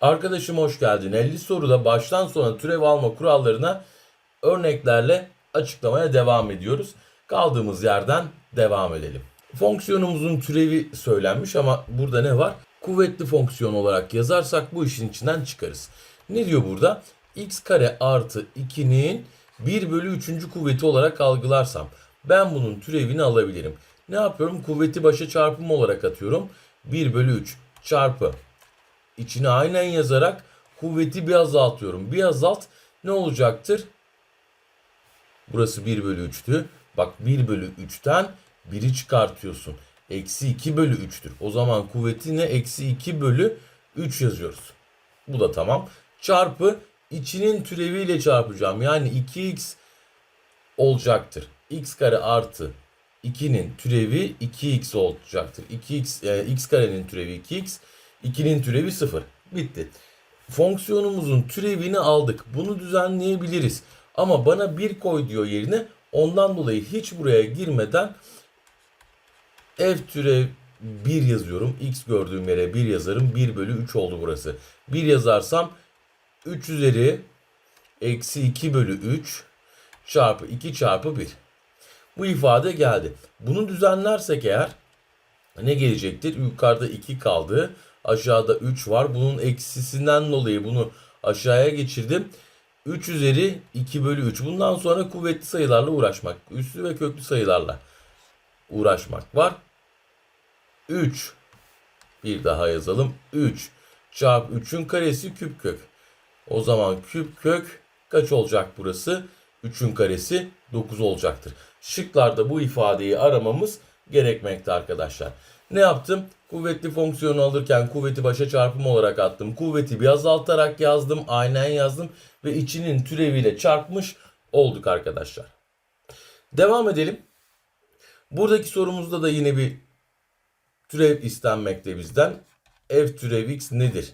Arkadaşım hoş geldin. 50 soruda baştan sona türev alma kurallarına örneklerle açıklamaya devam ediyoruz. Kaldığımız yerden devam edelim. Fonksiyonumuzun türevi söylenmiş ama burada ne var? Kuvvetli fonksiyon olarak yazarsak bu işin içinden çıkarız. Ne diyor burada? x kare artı 2'nin 1 bölü 3. kuvveti olarak algılarsam ben bunun türevini alabilirim. Ne yapıyorum? Kuvveti başa çarpım olarak atıyorum. 1 bölü 3 çarpı içine aynen yazarak kuvveti bir azaltıyorum. Bir azalt ne olacaktır? Burası 1 bölü 3'tü. Bak 1 bölü 3'ten 1'i çıkartıyorsun. Eksi 2 bölü 3'tür. O zaman kuvveti ne? Eksi 2 bölü 3 yazıyoruz. Bu da tamam. Çarpı içinin türeviyle çarpacağım. Yani 2x olacaktır. x kare artı 2'nin türevi 2x olacaktır. 2x e, x karenin türevi 2x, 2'nin türevi 0. Bitti. Fonksiyonumuzun türevini aldık. Bunu düzenleyebiliriz. Ama bana 1 koy diyor yerine. Ondan dolayı hiç buraya girmeden f türev 1 yazıyorum. x gördüğüm yere 1 yazarım. 1 bölü 3 oldu burası. 1 yazarsam 3 üzeri eksi 2 bölü 3 çarpı 2 çarpı 1. Bu ifade geldi. Bunu düzenlersek eğer ne gelecektir? Yukarıda 2 kaldı. Aşağıda 3 var. Bunun eksisinden dolayı bunu aşağıya geçirdim. 3 üzeri 2 bölü 3. Bundan sonra kuvvetli sayılarla uğraşmak. Üslü ve köklü sayılarla uğraşmak var. 3. Bir daha yazalım. 3 çarpı 3'ün karesi küp kök. O zaman küp kök kaç olacak burası? 3'ün karesi 9 olacaktır. Şıklarda bu ifadeyi aramamız gerekmekte arkadaşlar. Ne yaptım? Kuvvetli fonksiyonu alırken kuvveti başa çarpım olarak attım. Kuvveti bir azaltarak yazdım. Aynen yazdım. Ve içinin türeviyle çarpmış olduk arkadaşlar. Devam edelim. Buradaki sorumuzda da yine bir türev istenmekte bizden. F türev x nedir?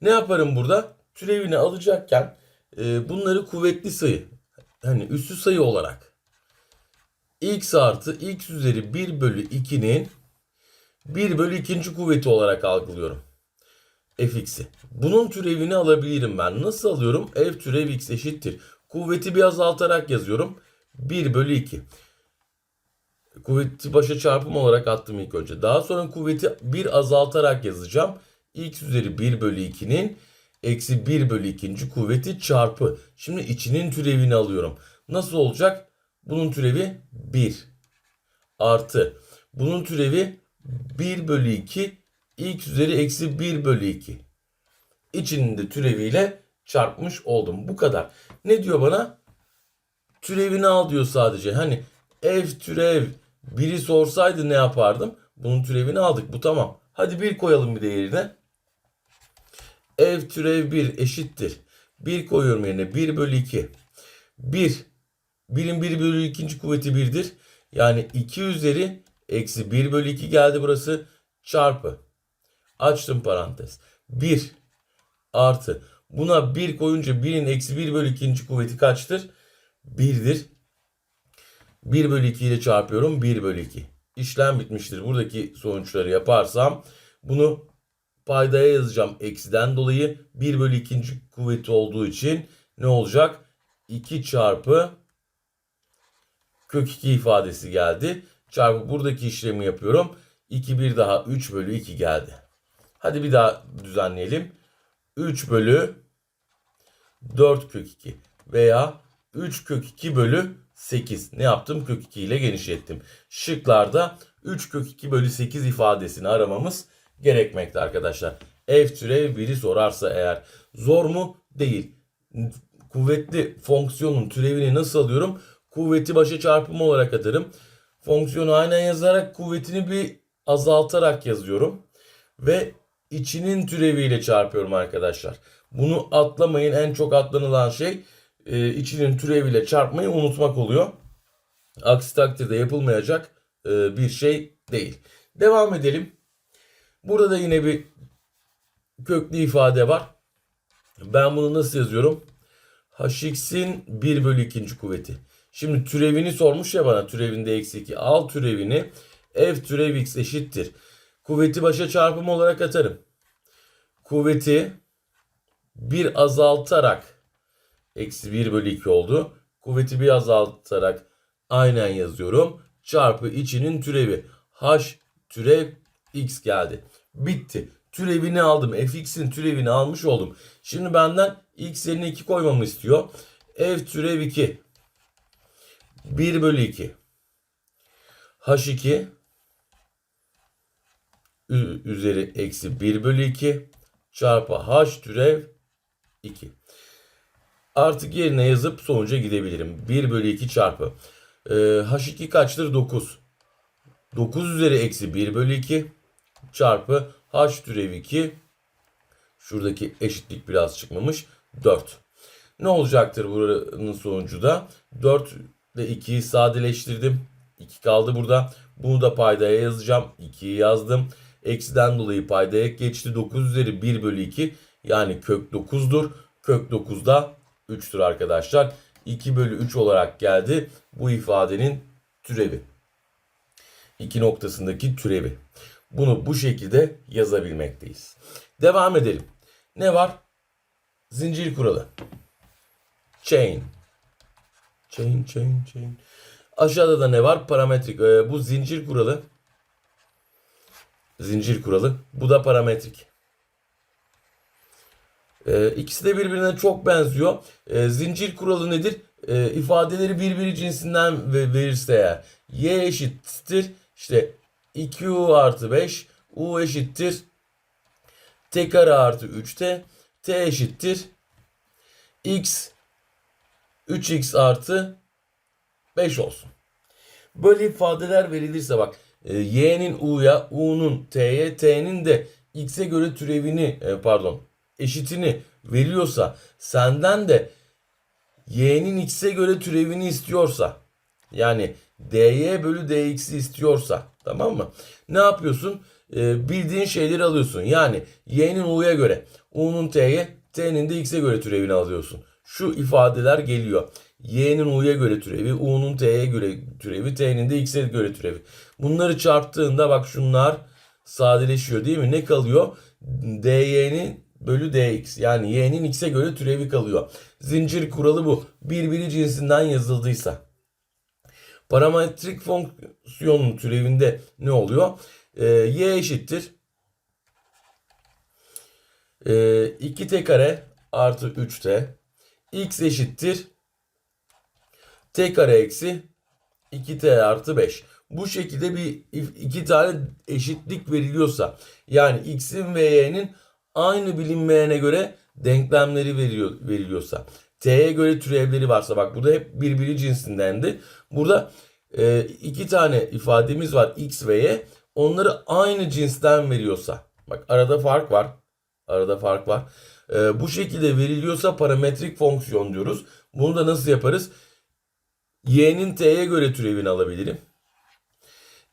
Ne yaparım burada? Türevini alacakken e, bunları kuvvetli sayı hani üssü sayı olarak x artı x üzeri 1 bölü 2'nin 1 bölü 2. kuvveti olarak algılıyorum. fx'i. Bunun türevini alabilirim ben. Nasıl alıyorum? f türev x eşittir. Kuvveti bir azaltarak yazıyorum. 1 bölü 2. Kuvveti başa çarpım olarak attım ilk önce. Daha sonra kuvveti bir azaltarak yazacağım. x üzeri 1 bölü 2'nin eksi 1 bölü 2. kuvveti çarpı. Şimdi içinin türevini alıyorum. Nasıl olacak? Bunun türevi 1 artı. Bunun türevi 1 bölü 2 x üzeri eksi 1 bölü 2. İçinin türeviyle çarpmış oldum. Bu kadar. Ne diyor bana? Türevini al diyor sadece. Hani f türev biri sorsaydı ne yapardım? Bunun türevini aldık. Bu tamam. Hadi bir koyalım bir de yerine. f türev 1 eşittir. 1 koyuyorum yerine. 1 bölü 2. 1. 1'in 1 bölü 2. kuvveti 1'dir. Yani 2 üzeri eksi 1 bölü 2 geldi burası. Çarpı. Açtım parantez. 1 artı. Buna 1 koyunca 1'in eksi 1 bölü 2. kuvveti kaçtır? 1'dir. 1 bölü 2 ile çarpıyorum. 1 bölü 2. İşlem bitmiştir. Buradaki sonuçları yaparsam bunu paydaya yazacağım. Eksiden dolayı 1 bölü 2. kuvveti olduğu için ne olacak? 2 çarpı kök 2 ifadesi geldi. Çarpı buradaki işlemi yapıyorum. 2 bir daha 3 bölü 2 geldi. Hadi bir daha düzenleyelim. 3 bölü 4 kök 2 veya 3 kök 2 bölü 8. Ne yaptım? Kök 2 ile genişlettim. Şıklarda 3 kök 2 bölü 8 ifadesini aramamız gerekmekte arkadaşlar. F türev biri sorarsa eğer zor mu? Değil. Kuvvetli fonksiyonun türevini nasıl alıyorum? Kuvveti başa çarpım olarak atarım. Fonksiyonu aynen yazarak kuvvetini bir azaltarak yazıyorum. Ve içinin türeviyle çarpıyorum arkadaşlar. Bunu atlamayın. En çok atlanılan şey e, içinin türeviyle çarpmayı unutmak oluyor. Aksi takdirde yapılmayacak e, bir şey değil. Devam edelim. Burada yine bir köklü ifade var. Ben bunu nasıl yazıyorum? hx'in 1 bölü 2. kuvveti. Şimdi türevini sormuş ya bana türevinde eksi 2. Al türevini f türev x eşittir. Kuvveti başa çarpım olarak atarım. Kuvveti bir azaltarak eksi 1 bölü 2 oldu. Kuvveti bir azaltarak aynen yazıyorum. Çarpı içinin türevi. H türev x geldi. Bitti. Türevini aldım. fx'in türevini almış oldum. Şimdi benden x yerine 2 koymamı istiyor. f türev 2. 1 bölü 2. H2 ü- üzeri eksi 1 bölü 2 çarpı h türev 2. Artık yerine yazıp sonuca gidebilirim. 1 bölü 2 çarpı. Ee, H2 kaçtır? 9. 9 üzeri eksi 1 bölü 2 çarpı H türev 2. Şuradaki eşitlik biraz çıkmamış. 4. Ne olacaktır buranın sonucu da? 4 ile 2'yi sadeleştirdim. 2 kaldı burada. Bunu da paydaya yazacağım. 2'yi yazdım. Eksiden dolayı paydaya geçti. 9 üzeri 1 bölü 2 yani kök 9'dur. Kök 9 da 3'tür arkadaşlar. 2 bölü 3 olarak geldi bu ifadenin türevi. 2 noktasındaki türevi. Bunu bu şekilde yazabilmekteyiz. Devam edelim. Ne var? Zincir kuralı. Chain. Chain, chain, chain. Aşağıda da ne var? Parametrik. Ee, bu zincir kuralı. Zincir kuralı. Bu da parametrik. Ee, ikisi de birbirine çok benziyor. Ee, zincir kuralı nedir? Ee, ifadeleri birbiri cinsinden ve verirse eğer y eşittir işte 2u artı 5 u eşittir t kare artı 3t t eşittir x 3x artı 5 olsun. Böyle ifadeler verilirse bak e, y'nin u'ya, u'nun t'ye, t'nin de x'e göre türevini e, pardon eşitini veriyorsa senden de y'nin x'e göre türevini istiyorsa yani dy bölü dx'i istiyorsa tamam mı? Ne yapıyorsun? E, bildiğin şeyleri alıyorsun. Yani y'nin u'ya göre, u'nun t'ye, t'nin de x'e göre türevini alıyorsun. Şu ifadeler geliyor. Y'nin U'ya göre türevi, U'nun T'ye göre türevi, T'nin de X'e göre türevi. Bunları çarptığında bak şunlar sadeleşiyor değil mi? Ne kalıyor? DY'nin bölü DX yani Y'nin X'e göre türevi kalıyor. Zincir kuralı bu. Birbiri cinsinden yazıldıysa. Parametrik fonksiyonun türevinde ne oluyor? Ee, y eşittir. Ee, 2t kare artı 3t. X eşittir t kare eksi 2t artı 5. Bu şekilde bir iki tane eşitlik veriliyorsa yani x'in ve y'nin aynı bilinmeyene göre denklemleri veriyor, veriliyorsa t'ye göre türevleri varsa bak burada hep birbiri cinsindendi. Burada e, iki tane ifademiz var x ve y onları aynı cinsten veriyorsa bak arada fark var arada fark var. E, bu şekilde veriliyorsa parametrik fonksiyon diyoruz. Bunu da nasıl yaparız? y'nin t'ye göre türevini alabilirim.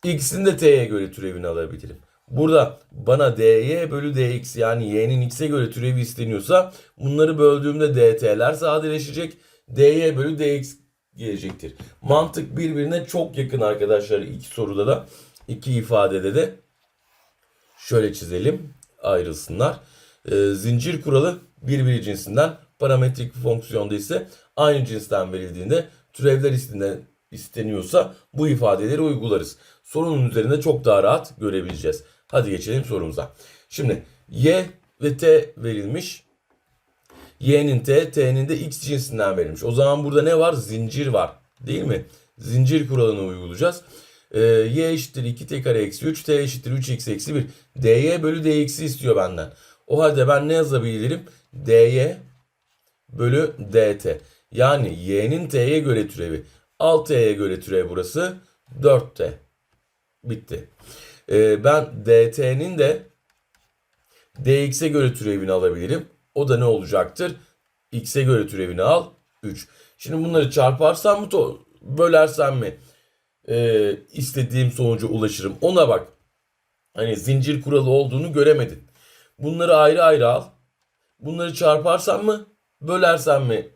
x'in de t'ye göre türevini alabilirim. Burada bana dy bölü dx yani y'nin x'e göre türevi isteniyorsa bunları böldüğümde dt'ler sadeleşecek. dy bölü dx gelecektir. Mantık birbirine çok yakın arkadaşlar iki soruda da iki ifadede de. Şöyle çizelim ayrılsınlar. Ee, zincir kuralı birbiri cinsinden parametrik fonksiyonda ise aynı cinsten verildiğinde türevler istenen, isteniyorsa bu ifadeleri uygularız. Sorunun üzerinde çok daha rahat görebileceğiz. Hadi geçelim sorumuza. Şimdi y ve t verilmiş. y'nin t, t'nin de x cinsinden verilmiş. O zaman burada ne var? Zincir var. Değil mi? Zincir kuralını uygulayacağız. Ee, y eşittir 2t kare eksi 3, t eşittir 3x eksi 1. dy bölü dx'i istiyor benden. O halde ben ne yazabilirim? dy bölü dt. Yani y'nin t'ye göre türevi. 6t'ye göre türev burası 4t. Bitti. Ee, ben dt'nin de dx'e göre türevini alabilirim. O da ne olacaktır? x'e göre türevini al 3. Şimdi bunları çarparsam mı bölersem mi e, istediğim sonuca ulaşırım? Ona bak. Hani zincir kuralı olduğunu göremedin. Bunları ayrı ayrı al. Bunları çarparsam mı bölersem mi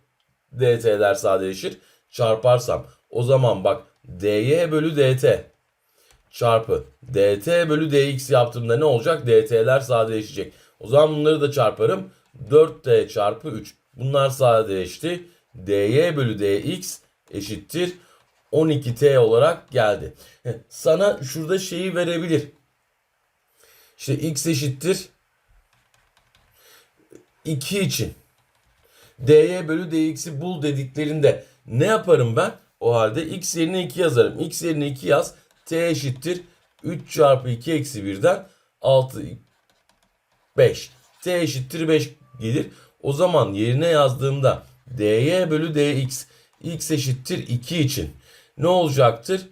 dt'ler sadeleşir. Çarparsam o zaman bak dy bölü dt çarpı dt bölü dx yaptığımda ne olacak? dt'ler sadeleşecek. O zaman bunları da çarparım. 4t çarpı 3. Bunlar sadeleşti. dy bölü dx eşittir 12t olarak geldi. Sana şurada şeyi verebilir. İşte x eşittir 2 için dy bölü dx'i bul dediklerinde ne yaparım ben? O halde x yerine 2 yazarım. x yerine 2 yaz. t eşittir 3 çarpı 2 eksi 1'den 6 5. t eşittir 5 gelir. O zaman yerine yazdığımda dy bölü dx x eşittir 2 için ne olacaktır?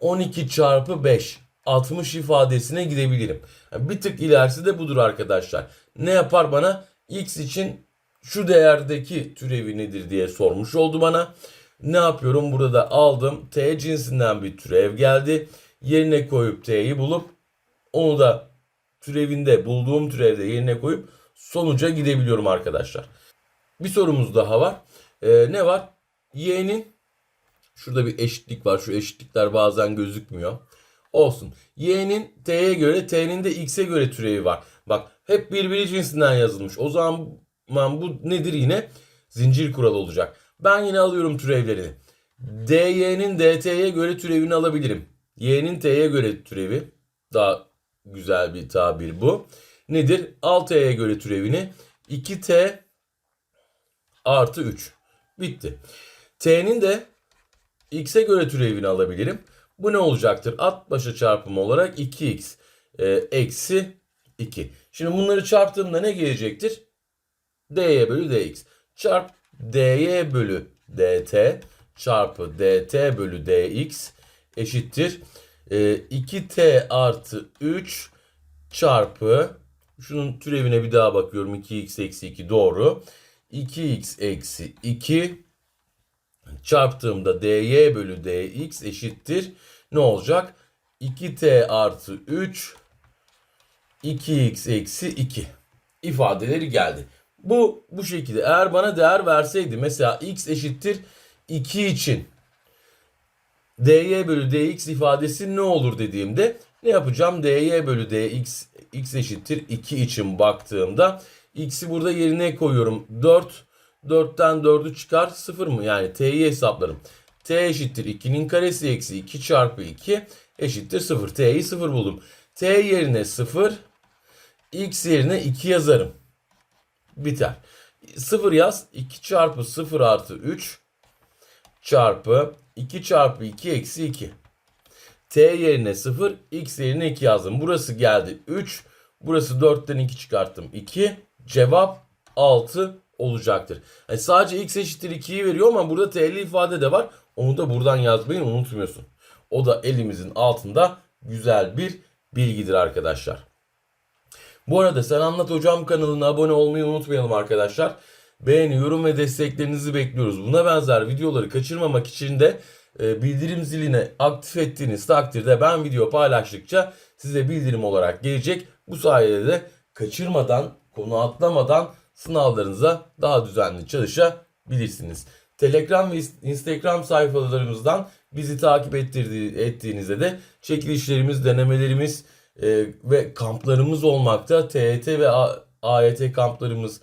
12 çarpı 5 60 ifadesine gidebilirim. Bir tık ilerisi de budur arkadaşlar. Ne yapar bana? X için şu değerdeki türevi nedir diye sormuş oldu bana. Ne yapıyorum? Burada da aldım. T cinsinden bir türev geldi. Yerine koyup T'yi bulup onu da türevinde bulduğum türevde yerine koyup sonuca gidebiliyorum arkadaşlar. Bir sorumuz daha var. Ee, ne var? Y'nin Şurada bir eşitlik var. Şu eşitlikler bazen gözükmüyor. Olsun. Y'nin T'ye göre, T'nin de X'e göre türevi var. Bak hep birbiri cinsinden yazılmış. O zaman bu nedir yine? Zincir kuralı olacak. Ben yine alıyorum türevlerini. DY'nin DT'ye göre türevini alabilirim. Y'nin T'ye göre türevi. Daha güzel bir tabir bu. Nedir? Al T'ye göre türevini. 2T artı 3. Bitti. T'nin de x'e göre türevini alabilirim. Bu ne olacaktır? At başa çarpım olarak 2x e, eksi 2. Şimdi bunları çarptığımda ne gelecektir? dy bölü dx. Çarp dy bölü dt çarpı dt bölü dx eşittir. E, 2t artı 3 çarpı şunun türevine bir daha bakıyorum. 2x eksi 2 doğru. 2x eksi 2 çarptığımda dy bölü dx eşittir. Ne olacak? 2t artı 3 2x eksi 2 ifadeleri geldi. Bu bu şekilde eğer bana değer verseydi mesela x eşittir 2 için dy bölü dx ifadesi ne olur dediğimde ne yapacağım? dy bölü dx x eşittir 2 için baktığımda x'i burada yerine koyuyorum. 4 4'ten 4'ü çıkar 0 mı? Yani t'yi hesaplarım. t eşittir 2'nin karesi eksi 2 çarpı 2 eşittir 0. t'yi 0 buldum. t yerine 0 x yerine 2 yazarım. Biter. 0 yaz 2 çarpı 0 artı 3 çarpı 2 çarpı 2 eksi 2. t yerine 0 x yerine 2 yazdım. Burası geldi 3. Burası 4'ten 2 çıkarttım 2. Cevap 6 olacaktır. Yani sadece x eşittir 2'yi veriyor ama burada t'li ifade de var. Onu da buradan yazmayı unutmuyorsun. O da elimizin altında güzel bir bilgidir arkadaşlar. Bu arada Sen Anlat Hocam kanalına abone olmayı unutmayalım arkadaşlar. Beğeni, yorum ve desteklerinizi bekliyoruz. Buna benzer videoları kaçırmamak için de e, bildirim zilini aktif ettiğiniz takdirde ben video paylaştıkça size bildirim olarak gelecek. Bu sayede de kaçırmadan, konu atlamadan sınavlarınıza daha düzenli çalışabilirsiniz. Telegram ve Instagram sayfalarımızdan bizi takip ettiğinizde de çekilişlerimiz, denemelerimiz e, ve kamplarımız olmakta. TET ve AYT kamplarımız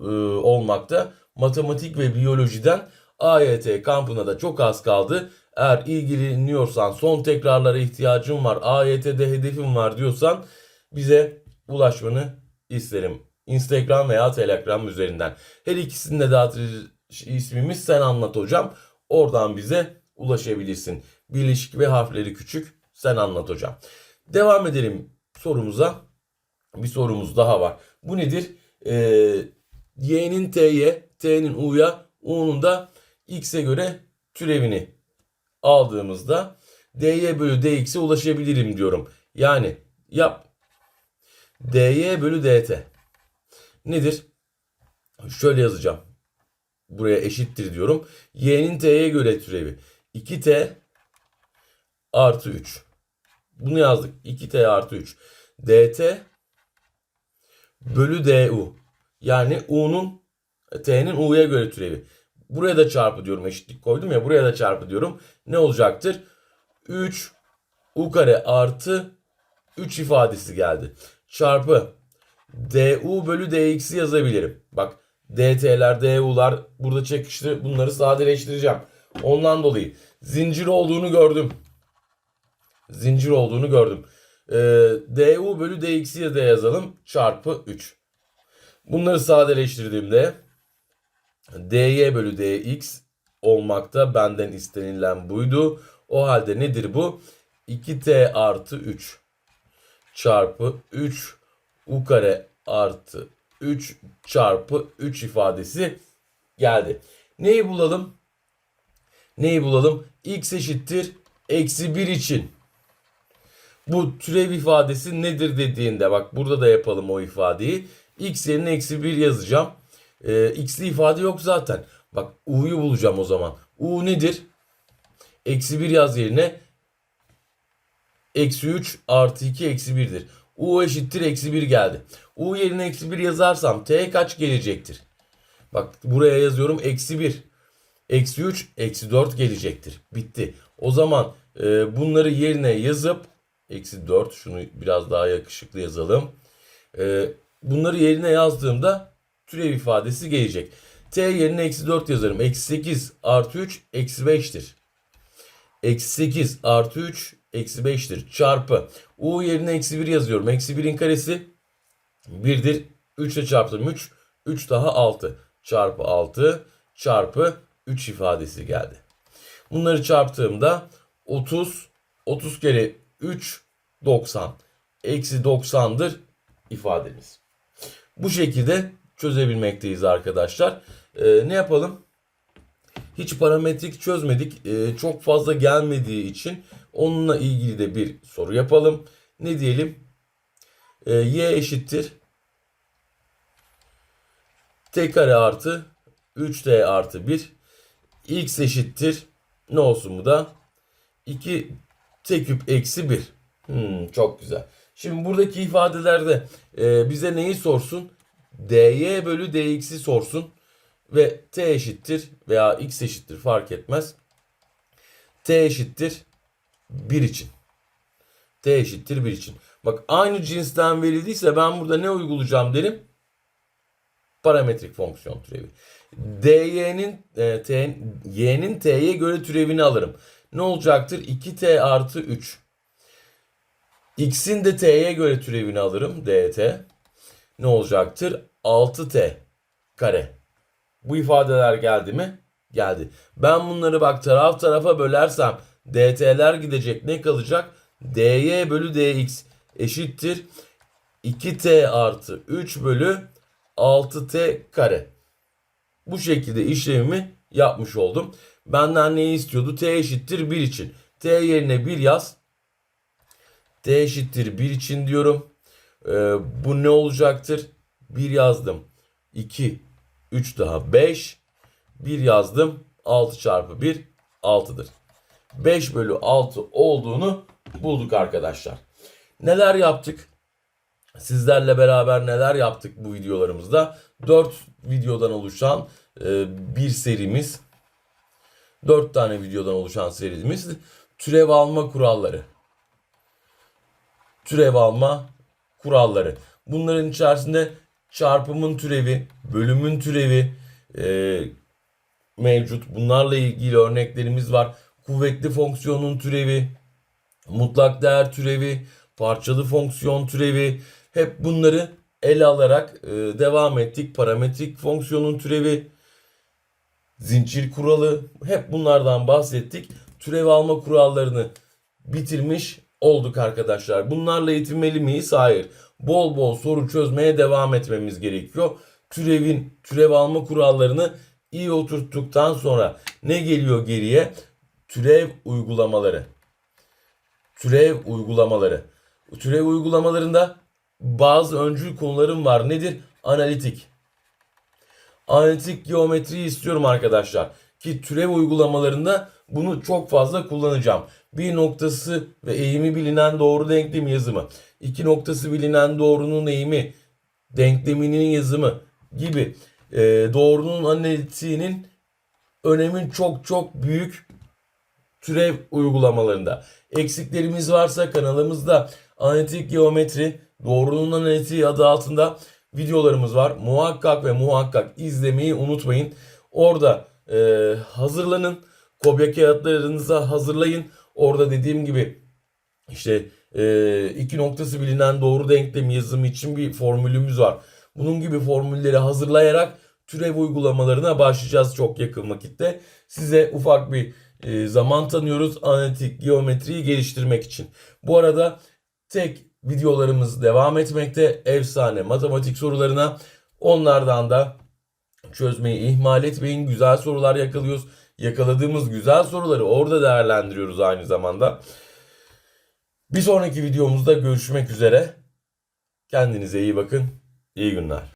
e, olmakta. Matematik ve biyolojiden AYT kampına da çok az kaldı. Eğer ilgileniyorsan son tekrarlara ihtiyacım var, AYT'de hedefim var diyorsan bize ulaşmanı isterim. Instagram veya Telegram üzerinden. Her ikisinde de ismimiz Sen Anlat Hocam. Oradan bize ulaşabilirsin. Birleşik ve harfleri küçük Sen Anlat Hocam. Devam edelim sorumuza. Bir sorumuz daha var. Bu nedir? Ee, Y'nin T'ye, T'nin U'ya, U'nun da X'e göre türevini aldığımızda dy bölü dx'e ulaşabilirim diyorum. Yani yap dy bölü dt nedir? Şöyle yazacağım. Buraya eşittir diyorum. Y'nin t'ye göre türevi. 2t artı 3. Bunu yazdık. 2t artı 3. dt bölü du. Yani u'nun t'nin u'ya göre türevi. Buraya da çarpı diyorum. Eşitlik koydum ya. Buraya da çarpı diyorum. Ne olacaktır? 3 u kare artı 3 ifadesi geldi. Çarpı du bölü dx'i yazabilirim. Bak dt'ler, du'lar burada çekişti. Bunları sadeleştireceğim. Ondan dolayı zincir olduğunu gördüm. Zincir olduğunu gördüm. Ee, du bölü dx'i de yazalım. Çarpı 3. Bunları sadeleştirdiğimde dy bölü dx olmakta benden istenilen buydu. O halde nedir bu? 2t artı 3 çarpı 3 u kare artı 3 çarpı 3 ifadesi geldi. Neyi bulalım? Neyi bulalım? x eşittir eksi 1 için. Bu türev ifadesi nedir dediğinde bak burada da yapalım o ifadeyi. x yerine eksi 1 yazacağım. Ee, x'li ifade yok zaten. Bak u'yu bulacağım o zaman. u nedir? Eksi 1 yaz yerine eksi 3 artı 2 eksi 1'dir. U eşittir eksi 1 geldi. U yerine eksi 1 yazarsam T kaç gelecektir? Bak buraya yazıyorum eksi 1. Eksi 3 eksi 4 gelecektir. Bitti. O zaman e, bunları yerine yazıp eksi 4 şunu biraz daha yakışıklı yazalım. E, bunları yerine yazdığımda türev ifadesi gelecek. T yerine eksi 4 yazarım. Eksi 8 artı 3 eksi 5'tir. Eksi 8 artı 3 eksi 5'tir. Çarpı. U yerine eksi 1 yazıyorum. Eksi 1'in karesi 1'dir. 3 ile çarptım 3. 3 daha 6. Çarpı 6 çarpı 3 ifadesi geldi. Bunları çarptığımda 30 30 kere 3 90. Eksi 90'dır ifademiz. Bu şekilde çözebilmekteyiz arkadaşlar. Ee, ne yapalım? Hiç parametrik çözmedik. Ee, çok fazla gelmediği için onunla ilgili de bir soru yapalım. Ne diyelim? Ee, y eşittir. t kare artı 3t artı 1. x eşittir. Ne olsun bu da? 2 t küp eksi 1. Hmm, çok güzel. Şimdi buradaki ifadelerde e, bize neyi sorsun? dy bölü dx'i sorsun ve t eşittir veya x eşittir fark etmez. t eşittir 1 için. t eşittir 1 için. Bak aynı cinsten verildiyse ben burada ne uygulayacağım derim? Parametrik fonksiyon türevi. dy'nin e, t, y'nin t'ye göre türevini alırım. Ne olacaktır? 2t artı 3. x'in de t'ye göre türevini alırım. dt. Ne olacaktır? 6t kare. Bu ifadeler geldi mi? Geldi. Ben bunları bak taraf tarafa bölersem dt'ler gidecek. Ne kalacak? dy bölü dx eşittir. 2t artı 3 bölü 6t kare. Bu şekilde işlemimi yapmış oldum. Benden neyi istiyordu? t eşittir 1 için. t yerine 1 yaz. t eşittir 1 için diyorum. Ee, bu ne olacaktır? 1 yazdım. 2 3 daha 5. 1 yazdım. 6 çarpı 1 6'dır. 5 bölü 6 olduğunu bulduk arkadaşlar. Neler yaptık? Sizlerle beraber neler yaptık bu videolarımızda? 4 videodan oluşan e, bir serimiz. 4 tane videodan oluşan serimiz. Türev alma kuralları. Türev alma kuralları. Bunların içerisinde çarpımın türevi, bölümün türevi e, mevcut. Bunlarla ilgili örneklerimiz var. Kuvvetli fonksiyonun türevi, mutlak değer türevi, parçalı fonksiyon türevi hep bunları ele alarak e, devam ettik. Parametrik fonksiyonun türevi, zincir kuralı hep bunlardan bahsettik. Türev alma kurallarını bitirmiş olduk arkadaşlar. Bunlarla yetinmeli miyiz? Hayır. Bol bol soru çözmeye devam etmemiz gerekiyor. Türevin, türev alma kurallarını iyi oturttuktan sonra ne geliyor geriye? Türev uygulamaları. Türev uygulamaları. Türev uygulamalarında bazı öncül konularım var. Nedir? Analitik. Analitik geometriyi istiyorum arkadaşlar. Ki türev uygulamalarında bunu çok fazla kullanacağım. Bir noktası ve eğimi bilinen doğru denklem yazımı. iki noktası bilinen doğrunun eğimi denkleminin yazımı gibi e, doğrunun analitiğinin önemin çok çok büyük türev uygulamalarında. Eksiklerimiz varsa kanalımızda analitik geometri doğrunun analitiği adı altında videolarımız var. Muhakkak ve muhakkak izlemeyi unutmayın. Orada e, hazırlanın. Kopya kağıtlarınızı hazırlayın. Orada dediğim gibi işte e, iki noktası bilinen doğru denklem yazımı için bir formülümüz var. Bunun gibi formülleri hazırlayarak türev uygulamalarına başlayacağız çok yakın vakitte. Size ufak bir e, zaman tanıyoruz analitik geometriyi geliştirmek için. Bu arada tek videolarımız devam etmekte. Efsane matematik sorularına onlardan da çözmeyi ihmal etmeyin. Güzel sorular yakalıyoruz. Yakaladığımız güzel soruları orada değerlendiriyoruz aynı zamanda. Bir sonraki videomuzda görüşmek üzere. Kendinize iyi bakın. İyi günler.